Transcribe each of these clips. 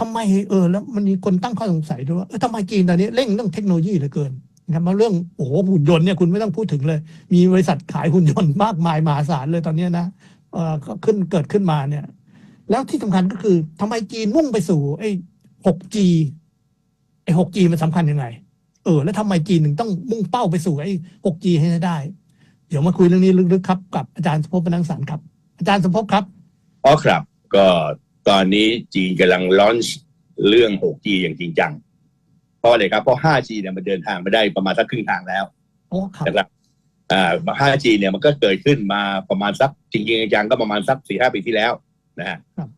ทำไมเออแล้วมันมีคนตั้งข้อสงสัยด้วยว่าเออทำไมจีนตอนนี้เร่งเรื่องเทคโนโลยีเหลือเกินนะครับมาเรื่องโอ้โหหุ่นยนต์เนี่ยคุณไม่ต้องพูดถึงเลย มีบริษัทขายหุ่นยนต์มากมายมหาศาลเลยตอนนี้นะเออก็ขึ้นเกิดขึ้นมาเนี่ย แล้วที่สำคัญก็คือทำไมจีนมุ่งไปสู่ไอ้ 6G ไอ้ 6G มันสำคัญยังไง เออ แล้วทำไมจีนถึงต้องมุ่งเป้าไปสู่ไอ้ 6G ให้ได้ เดี๋ยวมาคุยเรื่องนี้ลึกๆครับ กับอาจารย์สมภพปนังสารครับ อาจารย์สมภพครับอ๋อครับ ก็ ตอนนี้จีนกำลังลอนช์เรื่อง 6G อย่างจริงจัง เพราะอะไรครับ เพราะ 5G เนี่ยมันเดินทางมาได้ประมาณสักครึ่งทางแล้วโอ้ครับนะครับอ่า 5G เนี่ยมันก็เกิดขึ้นมาประมาณสักจริงๆจังๆก็ประมาณสักสี่ห้าปีที่แล้วนะฮะครับ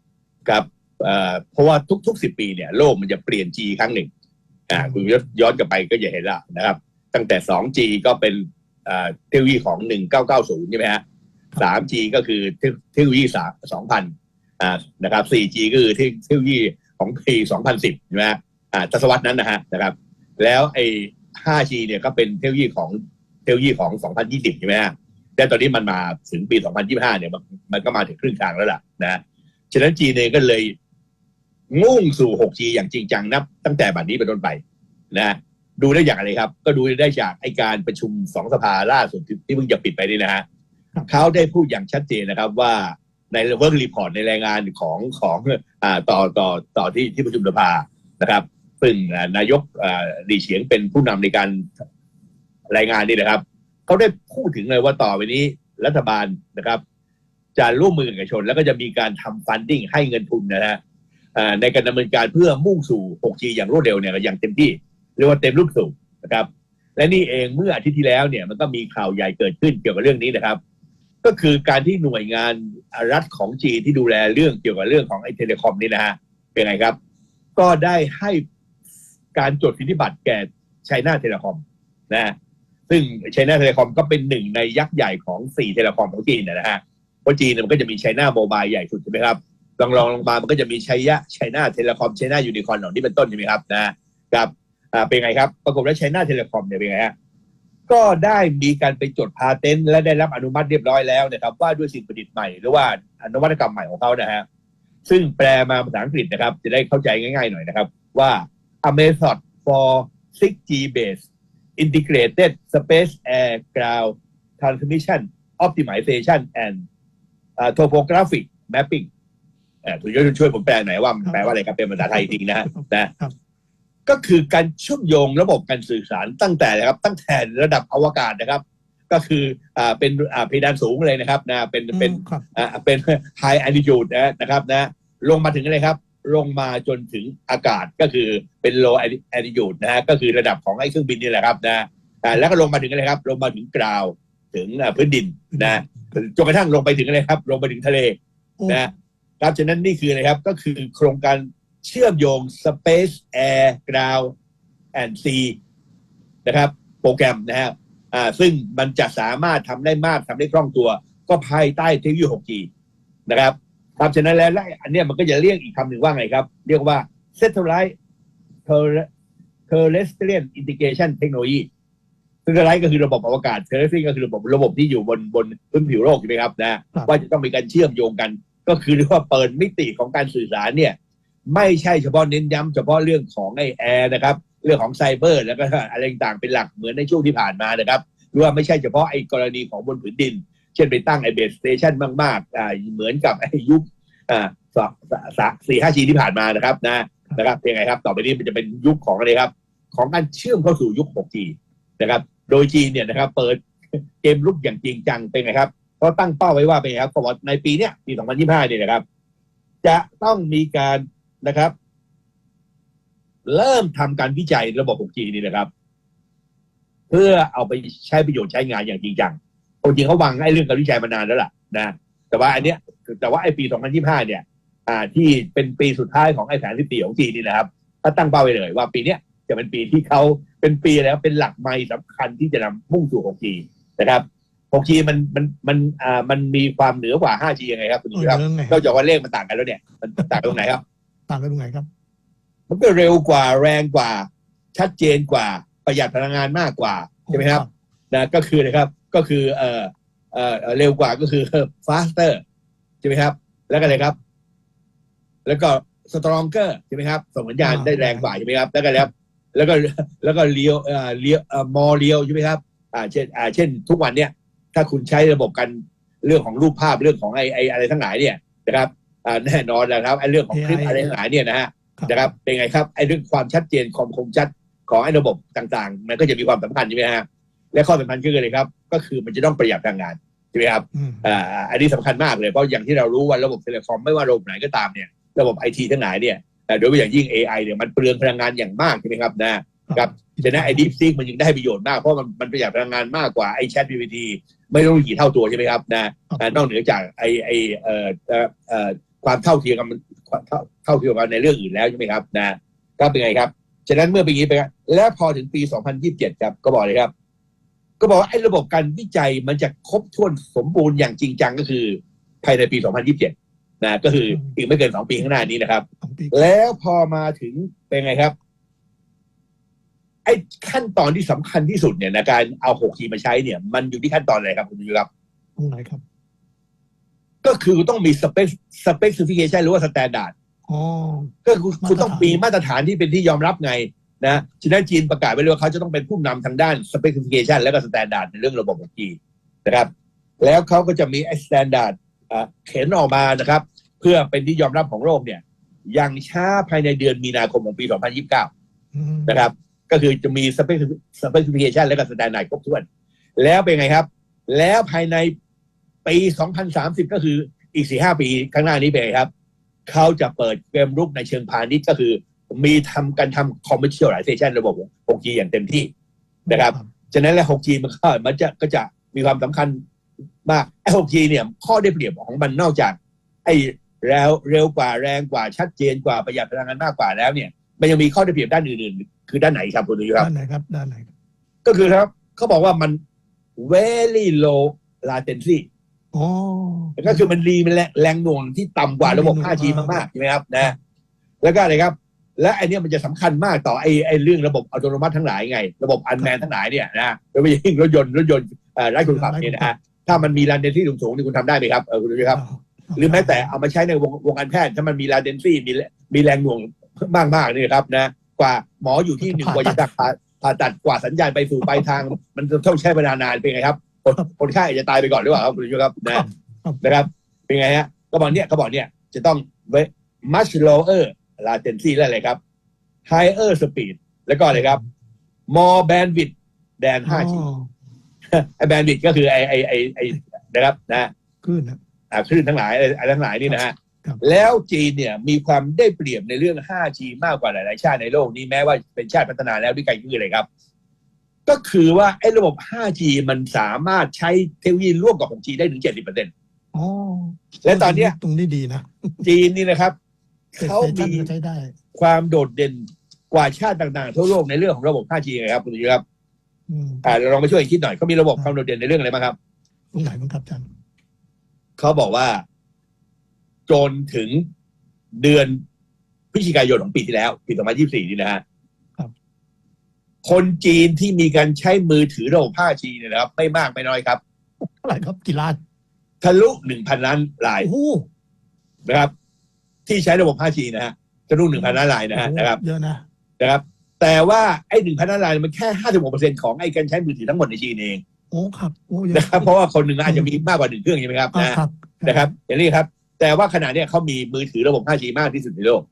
ครับเอ่อเพราะว่าทุกๆสิบปีเนี่ยโลกมันจะเปลี่ยน G ครั้งหนึ่งอ่าคุณย้อนกลับไปก็จะเห็นละนะครับ ตั้งแต่ 2G ก็เป็นอ่าเทคโนโลยีของ 1990 ใช่ไหมฮะ 3G ก็คือเทคโนโลยีสาม2000 อ่านะครับ 4G ก็คือเทคโนโลยีของปี2010ใช่ไหมฮะอ่าทศวรรษนั้นนะฮะนะครับ แล้วไอ้ 5G เนี่ยก็เป็นเทคโนโลยีของเทคโนโลยีของ 2020ใช่ไหมฮะแต่ตอนนี้มันมาถึงปี 2025 เนี่ยมันมันก็มาถึงครึ่งทางแล้วล่ะนะฉะนั้นจีนเองก็เลยมุ่งสู่ 6G อย่างจริงจังนับ ตั้งแต่บัดนี้เป็นต้นไปนะดูได้จากอะไรครับ ก็ดูได้จากไอการประชุมสองสภาล่าสุดที่ที่เพิ่งจะปิดไปนี่นะฮะครับเขาได้พูดอย่างชัดเจนนะครับว่า ในเวิร์กรีพอร์ตในรายงานของของอ่าต่อต่อต่อที่ที่ประชุมสภานะครับ ซึ่งนายกอ่าหลีเฉียงเป็นผู้นำในการรายงานนี่นะครับเขาได้พูดถึงเลยว่าต่อไปนี้รัฐบาลนะครับ จะร่วมมือกับเอกชน แล้วก็จะมีการทำฟันดิ้งให้เงินทุนนะฮะในการดำเนินการเพื่อมุ่งสู่ 6G อย่างรวดเร็วเนี่ยอย่างเต็มที่เรียกว่าเต็มรูปสูบนะครับ และนี่เองเมื่ออาทิตย์ที่แล้วเนี่ยมันก็มีข่าวใหญ่เกิดขึ้นเกี่ยวกับเรื่องนี้นะครับ ก็คือการที่หน่วยงานรัฐของจีนที่ดูแลเรื่องเกี่ยวกับเรื่องของไอเทเลคอมนี่นะฮะเป็นไงครับ ก็ได้ให้การจดสิทธิบัตรแก่ไชน่าเทเลคอมนะซึ่งไชน่าเทเลคอมก็เป็นหนึ่งในยักษ์ใหญ่ของสี่เทเลคอมของจีนนะฮะเพราะจีนมันก็จะมีไชน่าโมบายใหญ่สุดใช่ไหมครับลองลองลงมามันก็จะมีไชยะไชน่าเทเลคอมไชน่ายูนิคอนเหล่านี้เป็นต้นใช่ไหมครับนะครับอ่าเป็นไงครับปรากฏว่าไชน่าเทเลคอมเนี่ยเป็นไงฮะ ก็ได้มีการไปจดพาเทนต์และได้รับอนุมัติเรียบร้อยแล้วนะครับว่าด้วยสิ่งประดิษฐ์ใหม่หรือว่านวัตกรรมใหม่ของเขานะฮะซึ่งแปลมาภาษาอังกฤษนะครับ จะได้เข้าใจง่าย ๆ หน่อยนะครับ ว่า a method for 6G based integrated space air ground transmission optimization and topographic mapping เอ่อคุณยช่วยผมแปลหน่อยว่ามันแปลว่าอะไรครับเป็นภาษาไทยจริงนะนะ ก็คือการเชื่อมโยงระบบการสื่อสารตั้งแต่นะครับ ตั้งแต่ระดับอวกาศนะครับ ก็คืออ่าเป็นอ่าเพดานสูงเลยนะครับนะเป็นเป็นครับ อ่าเป็น high altitude นะนะครับนะลงมาถึงอะไรครับ ลงมาจนถึงอากาศก็คือเป็น low altitude นะฮะก็คือระดับของไอ้เครื่องบินนี่แหละครับนะอ่าแล้วก็ลงมาถึงอะไรครับ ลงมาถึงกราวถึงอ่าพื้นดินนะจนกระทั่งลงไปถึงอะไรครับ ลงไปถึงทะเลนะครับฉะนั้นนี่คืออะไรครับก็คือโครงการ เชื่อมโยง Space Air Ground and Sea นะครับ โปรแกรมนะฮะอ่าซึ่งมันจะสามารถทำได้มากทำได้คล่องตัว ก็ภายใต้เทคโนโลยี 6G นะครับครับฉะนั้นแล้วและอันเนี้ยมันก็จะเรียกอีกคำหนึ่งว่าไงครับ เรียกว่า Satellite Terrestrial Integration Technology Satellite ก็คือระบบอวกาศ Terrestrial ก็คือระบบระบบที่อยู่บนบนพื้นผิวโลกใช่ไหมครับนะครับว่าจะต้องมีการเชื่อมโยงกัน ก็คือเรียกว่าเปิดมิติของการสื่อสารเนี่ย ไม่ใช่เฉพาะเน้นย้ำเฉพาะเรื่องของไอแอร์นะครับ เรื่องของไซเบอร์ แล้วก็อะไรต่างๆเป็นหลักเหมือนในช่วงที่ผ่านมานะครับหรือว่าไม่ใช่เฉพาะไอกรณีของบนผืนดิน เช่นไปตั้งไอเบสสเตชันมากๆอ่าเหมือนกับไอยุคอ่าสองสามสี่ห้าชีที่ผ่านมานะครับนะนะครับเป็นไงครับ ต่อไปนี้มันจะเป็นยุคของอะไรครับ ของการเชื่อมเข้าสู่ยุค 6G นะครับ โดยจีนเนี่ยนะครับ เปิดเกมลุกอย่างจริงจังเป็นไงครับเขาตั้งเป้าไว้ว่าเป็นไงครับเขาในปีเนี้ยปี 2025 เนี่ยนะครับ จะต้องมีการ นะครับ เริ่มทำการวิจัยระบบ 6G นี่นะครับ เพื่อเอาไปใช้ประโยชน์ใช้งานอย่างจริงจังคนจริงเขาวางไอ้เรื่องการวิจัยมานานแล้วล่ะนะแต่ว่าอันเนี้ยแต่ว่าไอ้ปี 2025 เนี่ย อ่า ที่เป็นปีสุดท้ายของไอ้แผนที่ปีของจีนนี่นะครับก็ตั้งเป้าไว้เลย ว่าปีเนี้ยจะเป็นปีที่เขาเป็นปีแล้วเป็นหลักไม้สำคัญที่จะนำมุ่งสู่ 6G นะครับ 6G มันมันมันอ่ามันมีความเหนือกว่า 5G ยังไงครับคุณเอดูอครับเรื่องไงนอกจากว่าเลขมันต่างกันแล้วเนี่ย มันต่างกันตรงไหนครับ ต่างกันตรงไหนครับ มันก็เร็วกว่าแรงกว่า ชัดเจนกว่าประหยัดพลังงานมากกว่าใช่ไหมครับนะก็คือนะครับก็คือเอ่อเอ่อเอ่อเร็วกว่าก็คือ faster ใช่ไหมครับ แล้วก็อะไรครับ แล้วก็สตรองเกอร์ใช่ไหมครับส่งสัญญาณอ่าได้แรงกว่าใช่ไหมครับ แล้วก็แล้วแล้วก็แล้วก็เลียวเอ่อเลียวเอ่อมอเลียวใช่ไหมครับ อ่าเช่นอ่าเช่น ทุกวันเนี่ย ถ้าคุณใช้ระบบกันเรื่องของรูปภาพเรื่องของไอไออะไรทั้งหลายเนี่ยนะครับอ่า แน่นอนแล้วครับไอเรื่องของคลิป AI อะไรทั้งหลายเนี่ยนะฮะครับนะครับเป็นไงครับไอ้เรื่องความชัดเจนความคมชัดของไอ้ระบบต่างๆ มันก็จะมีความสำคัญใช่ไหมฮะและข้อสำคัญคืออะไรครับ ก็คือมันจะต้องประหยัดพลังงานใช่ไหมครับอืมอ่าอันนี้สำคัญมากเลยเพราะอย่างที่เรารู้ว่าระบบเทเลคอมไม่ว่าระบบไหนก็ตามเนี่ยระบบไอทีทั้งหลายเนี่ยอ่าโดยเฉพาะอย่างยิ่ง AI เนี่ยมันเปลืองพลังงานอย่างมากใช่ไหมครับนะครับฉะนั้นไอ้ดีฟซิกมันยังได้ประโยชน์มากเพราะมันมันประหยัดพลังงานมากกว่าไอ้แชท GPT ไม่รู้กี่เท่าตัวใช่ไหมครับนะอ่านอกเหนือจากไอ้ไอ้เอ่อเอ่อเอ่อ ความเท่าเทียมกันมันเท่าเท่าเทียมกันในเรื่องอื่นแล้วใช่ไหมครับนะก็เป็นไงครับ ฉะนั้นเมื่อปีนี้ไปครับแล้วพอถึงปี 2027 ครับก็บอกเลยครับ ก็บอกว่าไอ้ระบบการวิจัยมันจะครบถ้วนสมบูรณ์อย่างจริงจังก็คือ ภายในปี 2027 นะก็คืออีกไม่เกิน2ปีข้างหน้านี้นะครับสองปีแล้วพอมาถึงเป็นไงครับไอ้ขั้นตอนที่สำคัญที่สุดเนี่ยในการเอา 6G มาใช้เนี่ย มันอยู่ที่ขั้นตอนอะไรครับคุณผู้ชมครับตรงไหนครับ ก็คือต้องมี spec specification หรือว่า standard อ๋อก็คือคุณมาตรฐานต้องมีมาตรฐานที่เป็นที่ยอมรับไงนะฉะนั้นจีนประกาศไว้เลยว่าเขาจะต้องเป็นผู้นำทางด้าน specification และก็ standard ในเรื่องระบบของจีนนะครับ แล้วเขาก็จะมีไอ้ standard อ่าเข็นออกมานะครับ เพื่อเป็นที่ยอมรับของโลกเนี่ยอย่างช้าภายในเดือนมีนาคมของปี 2029อืมนะครับ ก็คือจะมี specific- specification และก็ standard ครบถ้วน แล้วเป็นไงครับ แล้วภายใน ปี2030ก็คืออีก4-5ปีข้างหน้านี้เป็นไงครับ เขาจะเปิดเกมรุกในเชิงพาณิชย์ก็คือมีทำการทำ commercialization ระบบ 6G อย่างเต็มที่นะครับฉะนั้นแล้ว 6G มันก็มันจะก็จะมีความสำคัญมากไอ้ 6G เนี่ยข้อได้เปรียบของมันนอกจาก ไอ้แล้วเร็วกว่าแรงกว่าชัดเจนกว่าประหยัดพลังงานมากกว่าแล้วเนี่ย มันยังมีข้อได้เปรียบด้านอื่นๆ คือด้านไหนครับคุณดูครับด้านไหนครับด้านไหนครับก็คือครับเขาบอกว่ามัน very low latency อ๋อก็คือมันรีมันแรงแรงหน่วงที่ต่ำกว่าระบบแรงหน่วง 5G มากๆใช่ไหมครับนะ แล้วก็อะไรครับ และไอเนี้ยมันจะสำคัญมากต่อไอไอเรื่องระบบอัตโนมัติทั้งหลายไง ระบบอันแมนทั้งหลายเนี่ยนะโดยเฉพาะอย่างยิ่งรถยนต์รถยนต์เอ่อไร้คนขับเนี่ยนะฮะถ้ามันมีลาเดนซี่สูงๆนี่คุณทำได้ไหมครับเออคุณดูสิครับ หรือแม้แต่เอามาใช้ในวงวงการแพทย์ถ้ามันมีลาเดนซี่มีมีแรงหน่วงมากมากๆนี่ครับนะ กว่าหมออยู่ที่หนึ่งกว่าจะตัดผ่าผ่าตัดกว่าสัญญาณไปสู่ปลายทาง มันจะต้องใช้เวลานานเป็นไงครับ คนคนไข้อาจจะตายไปก่อนหรือเปล่าครับคุณผู้ชมครับนะนะครับ เป็นไงฮะก็บอกเนี่ยเขาบอกเนี่ยจะต้อง much lower latency และอะไรครับ higher speed แล้วก็อะไรครับ more bandwidth than 5G อ๋อไอ้ bandwidth ก็คือไอ้ไอ้ไอ้ไอ้นะครับนะขึ้นนะอ่าคลื่นทั้งหลายอะไรอะไรทั้งหลายนี่นะฮะครับแล้วจีนเนี่ยมีความได้เปรียบในเรื่อง 5G มากกว่าหลาย ๆ ชาติในโลกนี้แม้ว่าเป็นชาติพัฒนาแล้วด้วยกันคืออะไรครับ ก็คือว่าไอ้ระบบ 5G มันสามารถใช้เทคโนโลยีร่วมกับ 6G ได้ถึง 70%อ๋อและตอนเนี้ยตรงนี้ดีนะจีนนี่นะครับเซ็ตเขาเซชั่นมีก็ใช้ได้ ความโดดเด่นกว่าชาติต่างๆ ทั่วโลกในเรื่องของระบบ 5G ไงครับคุณผู้ชมครับอืมอ่าเราลองมาช่วยกันคิดหน่อยเขามีระบบความโดดเด่นในเรื่องอะไรบ้างครับตรงไหนบ้างครับอาจารย์เขาบอกว่าจนถึงเดือนพฤศจิกายนของปีที่แล้วปี2024นี่นะฮะครับ คนจีนที่มีการใช้มือถือระบบ 5G เนี่ยนะครับ ไม่มากไม่น้อยครับ เท่าไหร่ครับกี่ล้านทะลุ1,000ล้านรายโอ้โหนะครับ ที่ใช้ระบบ 5G นะฮะทะลุ1,000ล้านรายนะฮะนะครับเยอะนะนะครับ แต่ว่าไอ้1,000ล้านรายมันแค่56%ของไอ้การใช้มือถือทั้งหมดในจีนเองโอ้ครับโอ้เยอะนะครับเพราะว่าคนหนึ่งอาจจะมีมากกว่าหนึ่งเครื่องใช่ไหมครับอ่านะครับนะครับ อย่างนี้ครับ แต่ว่าขณะเนี้ยเขามีมือถือระบบ 5G มากที่สุดในโลก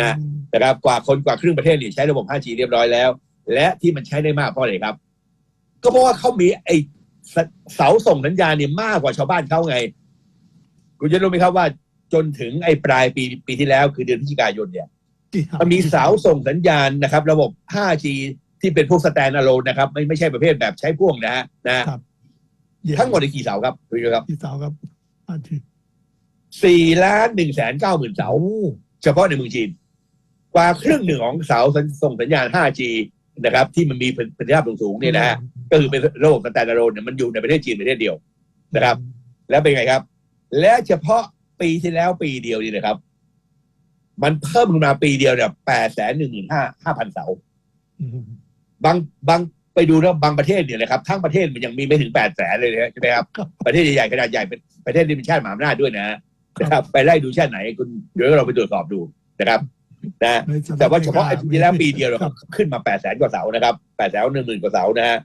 นะอืมนะครับกว่าคนกว่าครึ่งประเทศเนี่ยใช้ระบบ 5G เรียบร้อยแล้ว และที่มันใช้ได้มากเพราะอะไรครับ ก็เพราะว่าเขามีไอเสเสาส่งสัญญาณเนี่ยมากกว่าชาวบ้านเขาไง คุณจะรู้ไหมครับว่า จนถึงไอปลายปีปีที่แล้ว คือเดือนพฤศจิกายนเนี่ยกี่ครับมันมีเสาส่งสัญญาณนะครับ ระบบ 5G ที่เป็นพวกสแตนอะโลนนะครับ ไม่ไม่ใช่ประเภทแบบใช้พ่วงนะฮะนะเยอะทั้งหมดในกี่เสาครับคุณผู้ชมครับกี่เสาครับอาทิตย์สี่ล้านหนึ่งแสนเก้าหมื่นเสาโอ้เฉพาะในเมืองจีน กว่าครึ่งหนึ่งของเสาส่งสัญญาณ 5G นะครับ ที่มันมีประสิทธิภาพสูงๆเนี่ยนะฮะก็คือเป็นระบบสแตนดาร์โลนเนี่ยมันอยู่ในประเทศจีนประเทศเดียวนะครับ แล้วเป็นไงครับ และเฉพาะปีที่แล้วปีเดียวนี่นะครับ มันเพิ่มขึ้นมาปีเดียวเนี่ยแปดแสนหนึ่งหมื่นห้าห้าพันเสาอืมบางบางไปดูแล้วบางประเทศเนี่ยนะครับทั้งประเทศมันยังมีไม่ถึงแปดแสนเลยนะใช่ไหมครับครับประเทศใหญ่ๆขนาดใหญ่เป็นประเทศที่เป็นชาติมหาอำนาจด้วยนะฮะนะครับ ไปไล่ดูชาติไหนคุณเดี๋ยวเราไปตรวจสอบดูนะครับ นะในสหรัฐแต่ว่าเฉพาะอไอ้มริกปีที่แล้วปีเดียวเราครับขึ้นมาแปดแสนกว่าเสานะครับแปดแสนหนึ่งหมื่นกว่าเสานะฮะ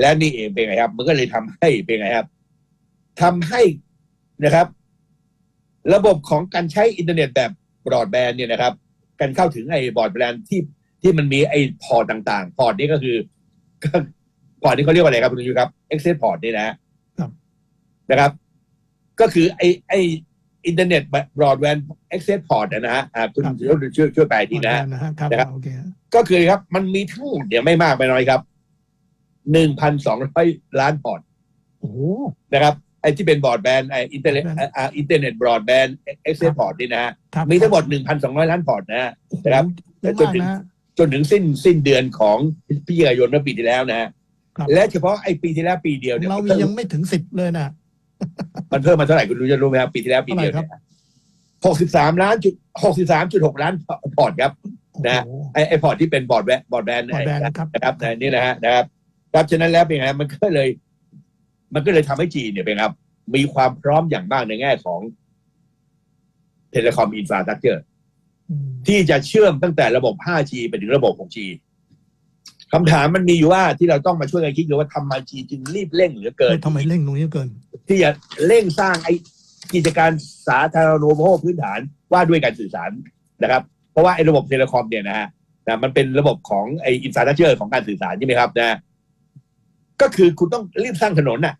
และนี่เองเป็นไงครับ มันก็เลยทำให้เป็นไงครับทำให้นะครับ ระบบของการใช้อินเทอร์เน็ตแบบบรอดแบนด์เนี่ยนะครับ การเข้าถึงไอ้บรอดแบนด์ที่ที่มันมีไอ้พอร์ตต่างๆ พอร์ตนี้ก็คือพอร์ตนี้เขาเรียกว่าอะไรครับคุณยูครับ access port นี่นะฮะครับนะครับ ก็คือไอ้ไอ้ อินเทอร์เน็ตบรอดแบนด์ access port นะฮะอ่าคุณช่วยช่วยช่วยแปลที่นะฮะนะฮะครับนะครับโอเคก็คือครับ มันมีทั้งหมดเนี่ยไม่มากไม่น้อยครับหนึ่งพันสองร้อยล้านพอร์ตโอ้โหนะครับไอ้ที่เป็นบรอดแบนด์ไอ้อินเทอร์เน็ต broadband อ่าอินเทอร์เน็ตบรอดแบนด์เอ็กเซสพอร์ตนี่นะฮะครับมีทั้งหมดหนึ่งพันสองร้อยล้านพอร์ตนะฮะโอ้โหนะครับเยอะมากนะฮะจนถึงสิ้นสิ้นเดือนของพฤศจิกายนเมื่อปีที่แล้วนะฮะครับและเฉพาะไอ้ปีที่แล้วปีเดียวของเนี่ยเรามันมีเพิ่มยังไม่ถึงสิบเลยนะ มันเพิ่มมาเท่าไหร่คุณรู้จะรู้ไหมครับปีที่แล้วปีเดียวเนี่ยหกสิบสามล้านจุดหกสิบสามจุดหกล้านพอร์ตครับ นะโอ้โหไอ้ไอ้พอร์ตที่เป็นบอร์ดแบนบอร์ดแบนบอร์ดแบนด์นะครับนะครับนะนี่นะฮะนะครับครับฉะนั้นแล้วเป็นไงฮะมันก็เลย มันก็เลยทำให้จีนเนี่ยเป็นไงครับ มีความพร้อมอย่างมากในแง่ของเทเลคอมอินฟราสตรักเจอร์อืมที่จะเชื่อมตั้งแต่ระบบ 5G ไปถึงระบบ 6G คำถามมันมีอยู่ว่าที่เราต้องมาช่วยกันคิดคือว่าทำไมจีนจึงรีบเร่งเหลือเกิเอนอทำไมเร่งตรงนี้เกิน ที่จะเร่งสร้างไอ้กิจการสาธารณูปโภคพื้นฐานว่าด้วยการสื่อสารนะครับ เพราะว่าไอ้ระบบเทเลคอมเนี่ยนะฮะนะมันเป็นระบบของไอ้อินฟราสตรักเจอร์ของการสื่อสารใช่ไหมครับนะ ก็คือคุณต้องรีบสร้างถนนน่ะ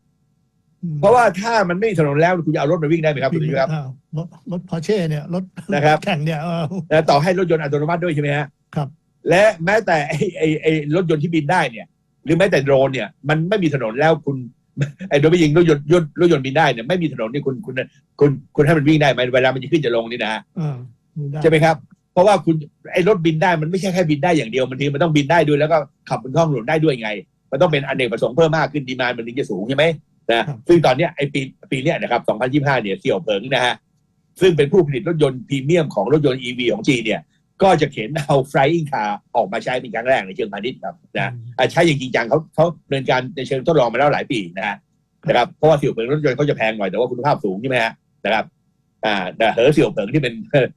อืมเพราะว่าถ้ามันไม่มีถนนแล้วคุณจะเอารถมาวิ่งได้ไหมครับคุณผู้ชมครับอ้าวรถรถพอเช่เนี่ย รถนะครับ แข่งเนี่ยเออนะต่อให้รถยนต์อัตโนมัติด้วยใช่ไหมฮะครับ และแม้แต่ไอ้ไอ้ไอ้รถยนต์ที่บินได้เนี่ย หรือแม้แต่โดรนเนี่ย มันไม่มีถนนแล้วคุณ ไอ้โดยไม่ยิงรถยนต์ยนต์รถยนต์บินได้เนี่ยไม่มีถนนนี่คุณคุณคุณคุณให้มันวิ่งได้ไหมเวลามันจะขึ้นจะลงนี่นะฮะเออด้ใช่ไหมครับ เพราะว่าคุณไอ้รถบินได้มันไม่ใช่แค่บินได้อย่างเดียวมันทีมันต้องบินได้ด้วยแล้วก็ขับบนท้องถนนได้ด้วยไง มันต้องเป็นอเนกประสงค์เพิ่มมากขึ้นดีมานมันถึงจะสูงใช่ไหมนะซึ่งตอนเนี้ยไอ้ปีปีเนี้ยนะครับ 2025 เนี่ยเสี่ยวเผิงนะฮะซึ่งเป็นผู้ผลิตรถยนต์พรีเมียมของรถยนต์ EV ของจีนเนี่ย ก็จะเข็นเอา flying car ออกมาใช้เป็นครั้งแรกในเชิงพาณิชย์ครับนะอะใช้อย่างจริงจังเขาเขาดำเนินการในเชิงทดลองมาแล้วหลายปีนะฮะนะครับเพราะว่าเสี่ยวเผิงรถยนต์เขาจะแพงหน่อยแต่ว่าคุณภาพสูงใช่ไหมฮะนะครับอ่าแต่เหอเสี่ยวเผิงที่เป็น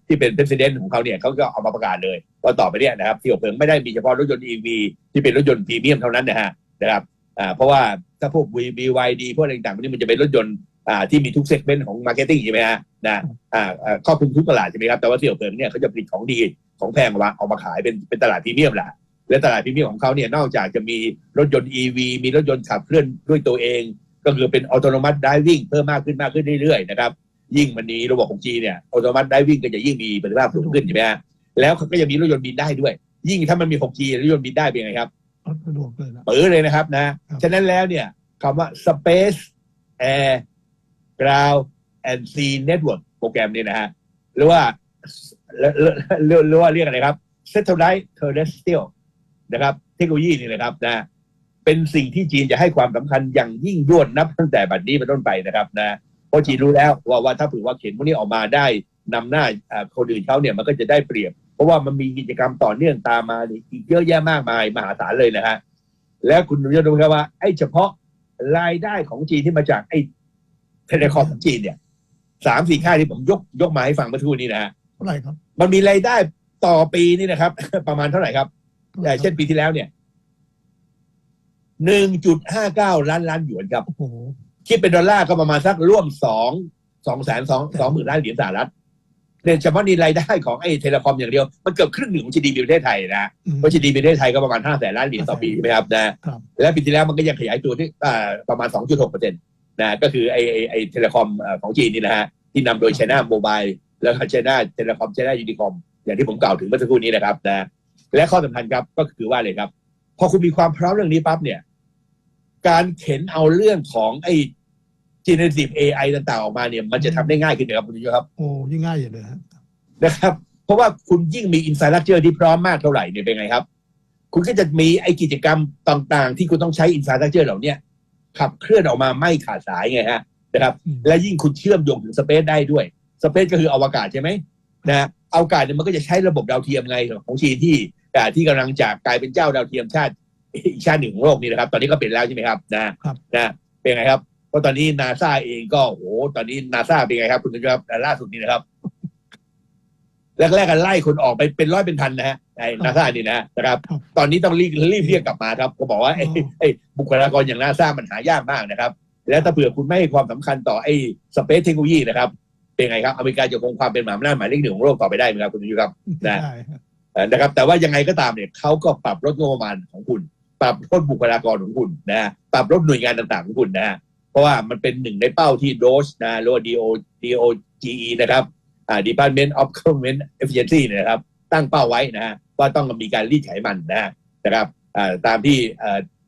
ที่เป็น president ของเขาเนี่ยเขาก็เอามาประกาศเลยว่าต่อไปเนี่ยนะครับเสี่ยวเผิงไม่ได้มีเฉพาะรถยนต์ EV ที่เป็นรถยนต์พรีเมียมเท่านั้นนะฮะนะครับอ่าเพราะว่าถ้าพวก BYD พวกอะไรต่างๆพวกนี้มันจะเป็นรถยนต์อ่าที่มีทุกเซกเมนต์ของมาร์เก็ตติ้งใช่ไหมฮะนะอ่าอ่าครอบคลุมทุกตลาดใช่ไหมครับแต่ว่าเสี่ยวเผิงเนี่ยเขาจะผลิตของดี ของแพงออกมาเอามาขายเป็นเป็นตลาดพรีเมียมแหละและตลาดพรีเมียมของเขาเนี่ยนอกจากจะมีรถยนต์ EV มีรถยนต์ขับเคลื่อนด้วยตัวเอง ก็คือเป็นอัตโนมัติ driving เพิ่มมากขึ้นมากขึ้นเรื่อยๆนะครับยิ่งมันมีระบบของ G เนี่ยอัตโนมัติ driving ก็จะยิ่งมีประสิทธิภาพสูงขึ้นใช่ไหมฮะแล้วเขาก็จะมีรถยนต์บินได้ด้วย ยิ่งถ้ามันมี 6G รถยนต์บินได้เป็นไงครับรถสะดวกเลยนะปื้อเลยนะครับนะครับฉะนั้นแล้วเนี่ยคำว่า space air ground and sea network โปรแกรมเนี่ยนะฮะหรือว่า หรือหรือหรือว่าเรียกอะไรครับ satellite terrestrial นะครับ เทคโนโลยีนี่นะครับนะ เป็นสิ่งที่จีนจะให้ความสำคัญอย่างยิ่งยวดนับตั้งแต่บัดนี้เป็นต้นไปนะครับนะเพราะจีนรู้แล้วว่าว่าถ้าผือว่าเข็นพวกนี้ออกมาได้นำหน้าคนอื่นเขาเนี่ยมันก็จะได้เปรียบ เพราะว่ามันมีกิจกรรมต่อเนื่องตามมาอีกเยอะแยะมากมายมหาศาลเลยนะฮะแล้วคุณรู้รู้ไหมครับว่าไอ้เฉพาะรายได้ของจีนที่มาจากไอ้เทเลคอมของจีนเนี่ยสามสี่ค่ายที่ผมยกยกมาให้ฟังเมื่อสักครู่นี้นะฮะ เท่าไหร่ครับ มันมีรายได้ต่อปีนี่นะครับ ประมาณเท่าไหร่ครับแต่เช่นปีที่แล้วเนี่ยหนึ่งจุดห้าเก้าล้านล้านหยวนครับโอ้โหคิดเป็นดอลลาร์ก็ประมาณสักร่วมสองสองแสนสองสองหมื่นล้านเหรียญสหรัฐเนี่ยเฉพาะนี่รายได้ของไอ้เทเลคอมอย่างเดียว มันเกือบครึ่งหนึ่งของ GDP ประเทศไทยนะอืม เพราะ GDP ประเทศไทยก็ประมาณห้าแสนล้านเหรียญต่อปีใช่ไหมครับนะครับ และปีที่แล้วมันก็ยังขยายตัวที่อ่าประมาณสองจุดหกเปอร์เซ็นต์นะก็คือไอ้ไอ้ไอ้เทเลคอมของจีนนี่นะฮะที่นำโดย China Mobile แล้วก็ China Telecom China Unicom อย่างที่ผมกล่าวถึงเมื่อสักครู่นี้นะครับนะและข้อสำคัญครับก็คือว่าเลยครับ พอคุณมีความพร้อมเรื่องนี้ปั๊บเนี่ย การเข็นเอาเรื่องของไอ้ generative AI ต่างๆ ออกมาเนี่ย มันจะทำได้ง่ายขึ้นนะครับคุณผู้ชมครับโอ้ยิ่งง่ายอย่างเลยฮะนะครับ เพราะว่าคุณยิ่งมีอินฟราสตรักเจอร์ที่พร้อมมากเท่าไหร่เนี่ยเป็นไงครับ คุณก็จะมีไอ้กิจกรรมต่างๆ ที่คุณต้องใช้อินฟราสตรักเจอร์เหล่าเนี้ยขับเคลื่อนออกมาไม่ขาดสายไงฮะนะครับอืมและยิ่งคุณเชื่อมโยงถึงสเปซได้ด้วย สเปซก็คืออวกาศใช่ไหมนะอวกาศเนี่ยมันก็จะใช้ระบบดาวเทียมไงของจีนที่อ่าที่กำลังจะกลายเป็นเจ้าดาวเทียมชาติอีกชาติหนึ่งของโลกนี่นะครับ ตอนนี้ก็เป็นแล้วใช่ไหมครับนะครับนะเป็นไงครับเพราะตอนนี้นาซาเองก็โอ้โหตอนนี้นาซาเป็นไงครับ คุณผู้ชมครับล่าสุดนี้นะครับแรกๆกันไล่คนออกไปเป็นร้อยเป็นพันนะฮะไอ้นาซานี่นะนะครับครับตอนนี้ต้องรีบรีบเรียกกลับมาครับ ก็บอกว่าไอ้ไอ้บุคลากรอย่างนาซามันหายากมากนะครับ แล้วถ้าเผื่อคุณไม่ให้ความสำคัญต่อไอ้สเปซเทคโนโลยีนะครับ เป็นไงครับอเมริกาจะคงความเป็นมหาอำนาจหมายเลขหนึ่งของโลกต่อไปได้ไหมครับคุณยุทธครับนะใช่ครับเอ่อนะครับ แต่ว่ายังไงก็ตามเนี่ยเขาก็ปรับลดงบประมาณของคุณ ปรับลดบุคลากรของคุณนะฮะปรับลดหน่วยงานต่างๆของคุณนะฮะเพราะว่ามันเป็นหนึ่งในเป้าที่โดชนะหรือว่า DO DOGE นะครับอ่า Department of Government Efficiency เนี่ยนะครับ ตั้งเป้าไว้นะฮะว่าต้องมีการรีดไขมันนะฮะนะครับอ่าตามที่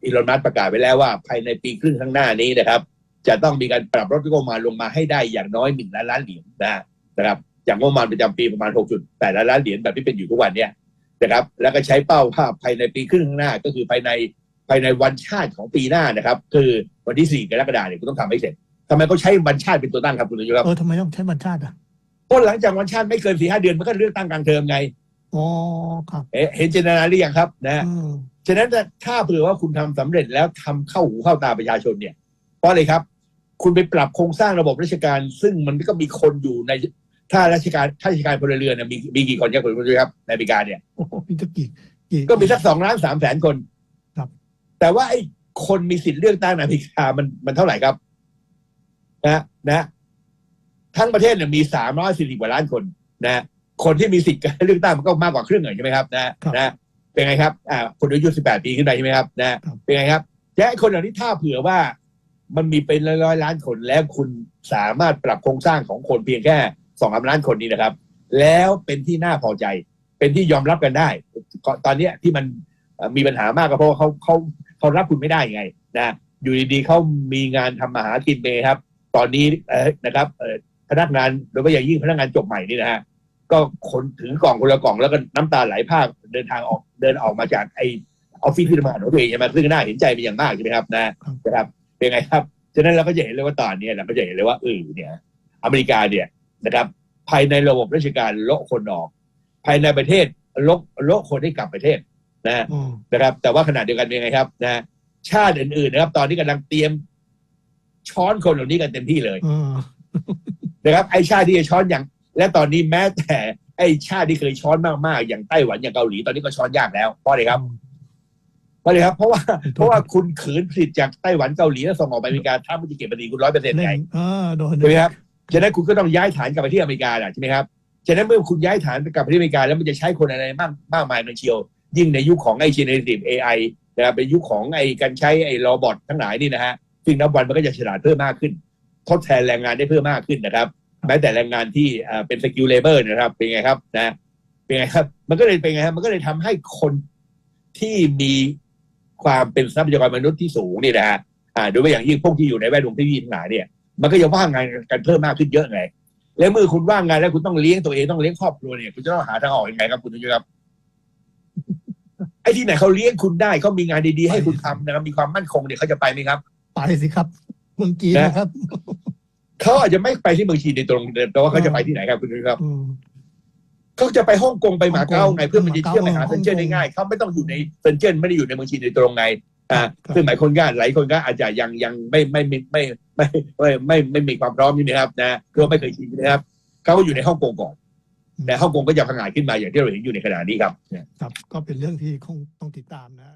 อีลอนมัสประกาศไว้แล้วว่าภายในปีครึ่งข้างหน้านี้นะครับ จะต้องมีการปรับลดงบประมาณลงมาให้ได้อย่างน้อยหนึ่งล้านล้านเหรียญนะฮะนะครับจากงบประมาณประจำปีประมาณ 6.8 ล้านล้านเหรียญแบบที่เป็นอยู่ทุกวันเนี่ยนะครับ แล้วก็ใช้เป้าภาพภายในปีครึ่งข้างหน้า ก็คือภายในภายในวันชาติของปีหน้านะครับ คือวันที่ 4 กรกฎาคมเนี่ยคุณต้องทำให้เสร็จทำไมเขาใช้วันชาติเป็นตัวตั้งครับคุณนายกครับเออทำไมต้องใช้บรรชาติอะเพราะหลังจากวันชาติไม่เกินสี่ห้าเดือนมันก็เลือกตั้งกลางเทอมไงอ๋อครับเอ๊ะเห็นเจตนาหรือยังครับนะอืมฉะนั้นถ้าเผื่อว่าคุณทำสำเร็จแล้วทำเข้าหูเข้าตาประชาชนเนี่ยเพราะอะไรครับ คุณไปปรับโครงสร้างระบบราชการ ซึ่งมันก็มีคนอยู่ในถ้าราชการข้าราชการพลเรือนเนี่ยมีมีกี่คนครับคุณผู้ชมครับในอเมริกาเนี่ยโอ้โหมีตะกี้กี่ ก็มีสักสองล้านสามแสนคนครับ แต่ว่าไอ้คนมีสิทธิ์เลือกตั้งในอเมริกามันมันเท่าไหร่ครับ นะนะ ทั้งประเทศเนี่ยมีสามร้อยสี่สิบกว่าล้านคน นะคนที่มีสิทธิ์การเลือกตั้งมันก็มากกว่าครึ่งหนึ่งใช่ไหมครับ นะนะเป็นไงครับ อ่าคนอายุสิบแปดปีขึ้นไปใช่ไหมครับ นะ เป็นไงครับและไอ้คนเหล่านี้ถ้าเผื่อว่า มันมีเป็นร้อยร้อยๆล้านคนแล้วคุณสามารถปรับโครงสร้างของคนเพียงแค่สองล้านคนนี้นะครับ แล้วเป็นที่น่าพอใจ เป็นที่ยอมรับกันได้ก็ตอนเนี้ยที่มันเอ่อมีปัญหามากก็เพราะว่าเขาเขาเขารับคุณไม่ได้ไงนะอยู่ดีๆเขามีงานทำมาหากินไปครับ ตอนนี้เอ่อนะครับเอ่อพนักงานโดยเฉพาะอย่างยิ่งพนักงานจบใหม่นี่นะฮะก็คนถือกล่องคนละกล่องแล้วก็น้ำตาไหลภาคเดินทางออกเดินออกมาจากไอออฟฟิศที่ทำงานของตัวเองใช่ไหมซึ่งน่าเห็นใจเป็นอย่างมากใช่ไหมครับนะนะครับ เป็นไงครับ ฉะนั้นเราก็จะเห็นเลยว่าตอนนี้เราก็จะเห็นเลยว่าเออเนี่ย อเมริกาเนี่ยนะครับ ภายในระบบราชการโละคนออก ภายในประเทศลกโละคนให้กลับประเทศนะอืมนะครับ แต่ว่าขณะเดียวกันเป็นไงครับ นะ ชาติอื่นๆนะครับ ตอนนี้กำลังเตรียมช้อนคนเหล่านี้กันเต็มที่เลยเออนะครับ ไอชาติที่จะช้อนอย่าง และตอนนี้แม้แต่ไอชาติที่เคยช้อนมากๆอย่างไต้หวันอย่างเกาหลีตอนนี้ก็ช้อนยากแล้วเพราะอะไรครับ เพราะอะไรครับ เพราะว่าเพราะว่าคุณขืนผลิตจากไต้หวันเกาหลีแล้วส่งออกไปอเมริกาถ้ามันจะเก็บภาษีคุณร้อยเปอร์เซ็นต์เล่ไงนเออโดนใช่ไหมครับฉะนั้นคุณก็ต้องย้ายฐานกลับไปที่อเมริกาแหละใช่ไหมครับฉะนั้นเมื่อคุณย้ายฐานกลับไปที่อเมริกาแล้วมันจะใช้คนอะไรมากมากมายในเชียว ยิ่งในยุคของไอ generative AI นะครับเป็นยุคของไอการใช้ไอโรบอททั้งหลายนี่นะฮะซึ่งนับวันมันก็จะฉลาดเพิ่มมากขึ้น ทดแทนแรงงานได้เพิ่มมากขึ้นนะครับแม้แต่แรงงานที่อ่าเป็นสกิลเลเบอร์นะครับ เป็นไงครับนะเป็นไงครับ มันก็เลยเป็นไงครับมันก็เลยทำให้คนที่มี ความเป็นทรัพยากรมนุษย์ที่สูงนี่นะฮะอ่าโดยเฉพาะอย่างยิ่งพวกที่อยู่ในแวดวงเทคโนโลยีทั้งหลายเนี่ยมันก็จะว่างงานกันเพิ่มมากขึ้นเยอะไงแล้วเมื่อคุณว่างงานแล้วคุณต้องเลี้ยงตัวเองต้องเลี้ยงครอบครัวเนี่ยคุณจะต้องหาทางออกยังไงครับคุณทุกครับไอ้ที่ไหนเขาเลี้ยงคุณได้เขามีงานดีๆให้คุณทำนะครับมีความมั่นคงเนี่ยเขาจะไปไหมครับ ไปสิครับ เมืองจีนนะนะครับเขาอาจจะไม่ไปที่เมืองจีนโดยตรงแต่ว่าเขาจะไปที่ไหนครับคุณทุกครับอืม เขาจะไปฮ่องกงไปหมาเก้าไงเพื่อมันจะเที่ยวไปหาเซนเจอร์ได้ง่ายเขาไม่ต้องอยู่ในเซนเจอร์ไม่ได้อยู่ในเมืองจีนโดยตรงไงอ่าคือหมายคนก็หลายคนก็อาจจะยังยังไม่ไม่ไม่ไม่ไม่ไม่ไม่มีความพร้อมนี่นะครับนะก็ไม่เคยชินนะครับเขาก็อยู่ในฮ่องกงก่อนแต่ฮ่องกงก็จะพังงาดขึ้นมาอย่างที่เราเห็นอยู่ในขณะนี้ครับครับ ก็เป็นเรื่องที่คงต้องติดตามนะ